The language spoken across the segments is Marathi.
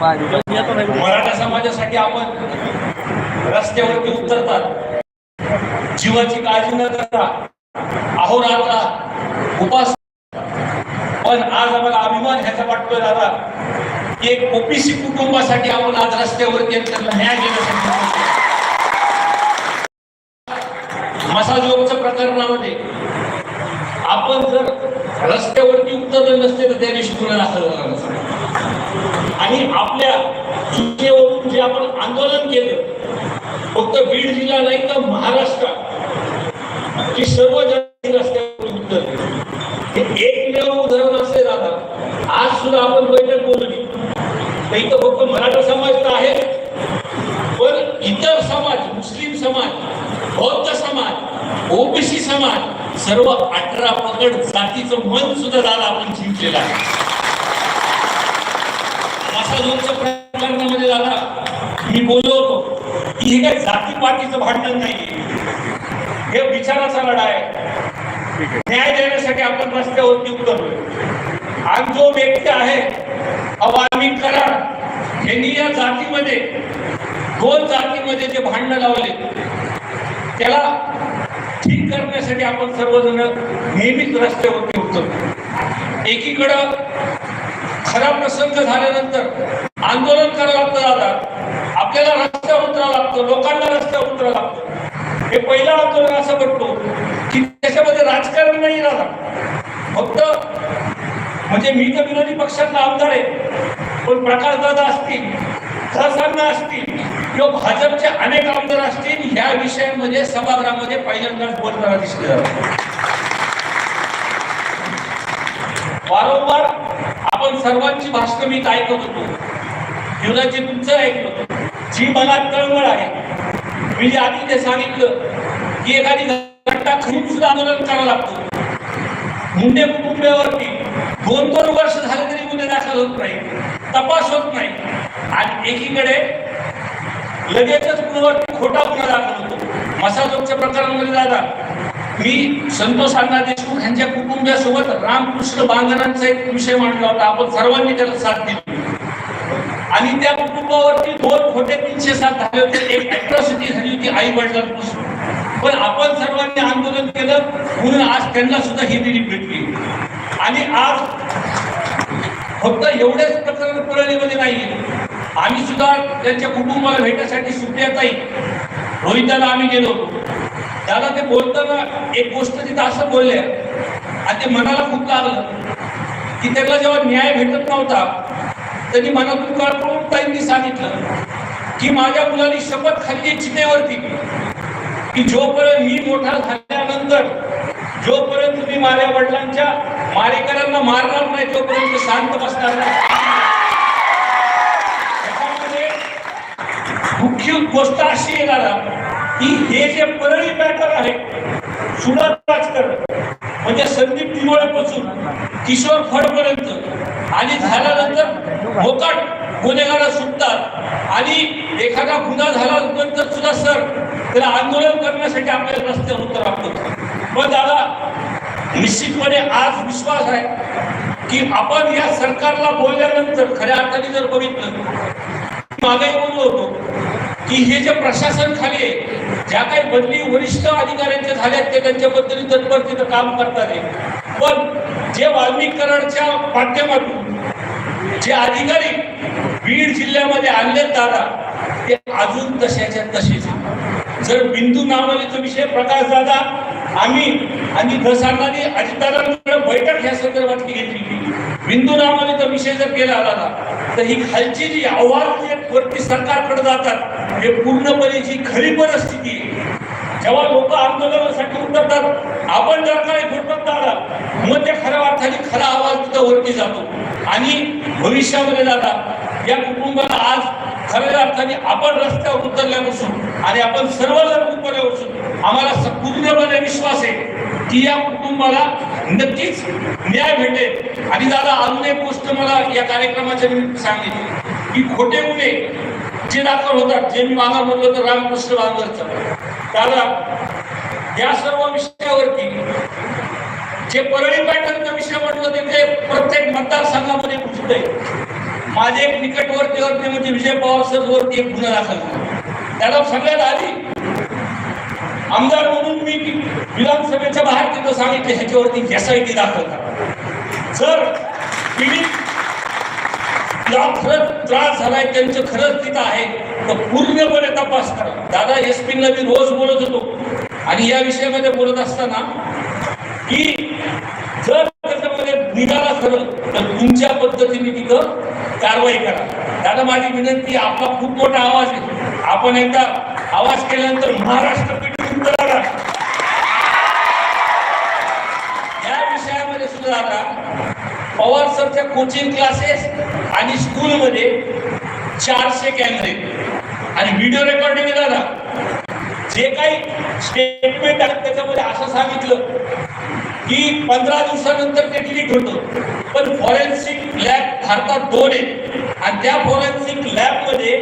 मराठा समाजासाठी आपण रस्त्यावरती उतरतात. जीवाची काळजी न करता अहोरात्र उपास पण आज आम्हाला अभिमान ह्याचा वाटतोय दादा की एक ओबीसी कुटुंबासाठी आपण आज रस्त्यावरती न्याय त्यांना न्याय देण्यासाठी मसाजोगच्या प्रकरणामध्ये आपण जर रस्त्यावरती उतरले नसते तर त्या दिवशी कुणाला असं आणि आपल्या चुकीवरून जे आपण आंदोलन केलं फक्त बीड जिल्हा नाही तर महाराष्ट्रात की सर्व जण रस्त्यावर उतरले हे एकमेव उदाहरण असते दादा आज सुद्धा आपण बैठक बोलली. नाही तर फक्त मराठा समाज तर आहे. पण इतर समाज मुस्लिम समाज बौद्ध समाज ओबीसी समाज सर्व अठरा पकड जातीचं मन सुद्धा दादा आपण जिंकलेलं आहे. असा प्रकरणामध्ये जाता. मी बोललो होतो की हे काय जाती पातीचं भांडण नाही हे विचाराचा लढा आहे. न्याय देण्यासाठी आपण रस्त्यावर उतरलो आणि जो व्यक्ती आहे अवामी करार. यांनी या जातीमध्ये दोन जातीमध्ये जे भांडणं लावले त्याला ठीक करण्यासाठी आपण सर्वजण नेहमीच रस्त्यावरती उतरतो एकीकडं खरा प्रसंग झाल्यानंतर आंदोलन करावं लागतं दादा. आपल्याला रस्त्यावर उतरावं लागतं लोकांना रस्त्यावर उतरावं लागतं. हे पहिलं आंदोलन असं म्हणतो की त्याच्यामध्ये राजकारण नाही दादा फक्त म्हणजे मी तर विरोधी पक्षांना आमदार आहे. पण प्रकाश दादा असतील खरसांना असतील किंवा भाजपचे अनेक आमदार असतील ह्या विषयांमध्ये सभागृहामध्ये पहिल्यांदाच बोलताना दिसले जातात वारंवार आपण सर्वांची भाषणं मी ऐकत होतो. जीवनाची तुमचं ऐकलं जी मला तळमळ आहे. मी जे आधी ते सांगितलं की एखादी घटना खरीप सुद्धा आंदोलन करावं लागतो. मुंडे कुटुंबियावरती दोन दोन वर्ष झाले तरी गुन्हे दाखल होत नाही. तपास होत नाही. आणि एकीकडे लगेचच गुन्ह्यावरती खोटा गुन्हा दाखल होतो. मसाजोगच्या प्रकरणामध्ये दादा मी संतोष अण्णा देशमुख यांच्या कुटुंबियासोबत रामकृष्ण बांगरांचा एक विषय मांडला होता. आपण सर्वांनी त्याला साथ दिली. आणि त्या कुटुंबावरती दोन खोटे तीनशे सात झाले होते. एक अट्रॉसिटी झाली होती आई वडिलांपासून पण आपण सर्वांनी आंदोलन केलं. म्हणून आज त्यांना सुद्धा ही दिली भेटली. आणि आज फक्त एवढेच प्रकरण परळीमध्ये नाही आम्ही सुद्धा त्यांच्या कुटुंबाला भेटण्यासाठी सुप्रियाताई रोहिताला आम्ही गेलो. होतो त्याला ते बोलताना एक गोष्ट तिथं असं बोलले. आणि ते मनाला खूप लागलं. की त्यांना जेव्हा न्याय भेटत नव्हता त्यांनी मनातून कळकळून ताईंनी सांगितलं की माझ्या मुलांनी शपथ खाल्ली चितेवरती की जोपर्यंत मी मोठा झाल्यानंतर जोपर्यंत तुम्ही माझ्या वडिलांच्या मारेकऱ्यांना मारणार नाही तोपर्यंत शांत बसणार नाही. मुख्य गोष्ट अशी येणार की हे जे परळी पॅटर्न आहे सुडात राजकारण म्हणजे संदीप तिरोळेपासून किशोर फडपर्यंत आणि झाल्यानंतर मोकाट गुन्हेगारा सुटतात आणि एखादा गुन्हा झाल्यानंतर सुद्धा सर त्याला आंदोलन करण्यासाठी आपल्याला रस्त्यावर उत्तर लागतो पण दादा निश्चितपणे आज विश्वास आहे की आपण या सरकारला बोलल्यानंतर खऱ्या अर्थाने जर बघितलं मागे बोललो होतो की हे जे प्रशासन खाली आहे ज्या काही बदली वरिष्ठ अधिकाऱ्यांच्या झाल्यात ते त्यांच्या बद्दल तत्परतेनं काम करतात पण जे वाल्मिकरणच्या माध्यमातून जे अधिकारी बीड जिल्ह्यामध्ये आणले दादा ते अजून तशाच्या तसेच जर बिंदू नावालीचा विषय प्रकाश दादा आम्ही आणि दसांनी अजितदादांकडे बैठक ह्या संदर्भात घेतली बिंदू तर विषय जर केला दादा तर ही खालची जी आव्हान जे वरती सरकारकडे जातात हे पूर्णपणे जी खरी परिस्थिती जेव्हा लोक आंदोलनासाठी उतरतात आपण जर काही फुटत आला मग ते खऱ्या अर्थाने खरा आवाज तिथं वरती जातो. आणि भविष्यामध्ये जातात या कुटुंबाला आज खऱ्या अर्थाने आपण रस्त्यावर उतरल्यापासून आणि आपण सर्वजण उतरल्यापासून आम्हाला पूर्णपणे विश्वास आहे की या कुटुंबाला नक्कीच न्याय भेटेल. आणि दादा अजून एक गोष्ट मला या कार्यक्रमाच्या निमित्त सांगितली. की खोटे गुन्हे जे दाखल होतात जे मी मागा म्हणलं तर रामकृष्ण बांगरचं. कारण या सर्व विषयावरती जे परळी पॅटर्नचा विषय म्हटलं ते प्रत्येक मतदारसंघामध्ये कुठे माझे एक निकटवर्तीवरती म्हणजे विजय पवार सर वरती एक गुन्हा दाखल झाला. त्याला सगळ्यात आधी आमदार म्हणून मी विधानसभेच्या बाहेर तिथं सांगितले ह्याच्यावरती एस आय टी दाखल करा. सर पीडित खरंच त्रास झालाय त्यांचं खरंच तिथं आहे. तर पूर्णपणे तपास करा. दादा एस पीला मी रोज बोलत होतो. आणि या विषयामध्ये बोलत असताना की जर त्याच्यामध्ये निघाला खरं तर तुमच्या पद्धतीने तिथं कारवाई करा. दादा माझी विनंती आपला खूप मोठा आवाज आहे. आपण एकदा आवाज केल्यानंतर महाराष्ट्र पीठ करा या विषयामध्ये सुद्धा आता पवार सरच्या कोचिंग क्लासेस आणि स्कूलमध्ये चारशे कॅमेरे आणि व्हिडिओ रेकॉर्डिंग दादा. जे काही स्टेटमेंट आहेत त्याच्यामध्ये असं सांगितलं. की पंधरा दिवसानंतर ते डिलीट होतं. पण फॉरेन्सिक लॅब भारतात दोन आहेत. आणि त्या फॉरेन्सिक लॅबमध्ये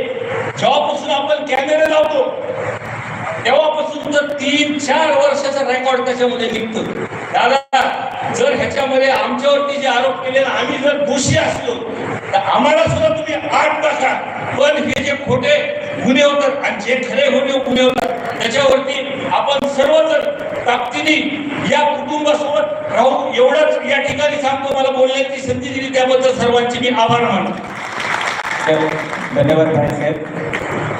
जेव्हापासून आपण कॅमेरे लावतो तेव्हापासून तर तीन चार वर्षाचा रेकॉर्ड त्याच्यामध्ये निघतो. दादा जर ह्याच्यामध्ये आमच्यावरती जे आरोप केले आम्ही जर दोषी असलो तर आम्हाला सुद्धा तुम्ही आठ टाका पण हे जे खोटे गुन्हे होतात आणि जे खरे होणे गुन्हे होतात त्याच्यावरती आपण सर्वजण ताकदीने या कुटुंबासोबत राहू एवढंच या ठिकाणी सांगतो मला बोलण्याची संधी दिली त्याबद्दल सर्वांची मी आभार मानतो. धन्यवाद भाई साहेब.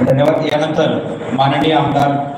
धन्यवाद. यानंतर माननीय आमदार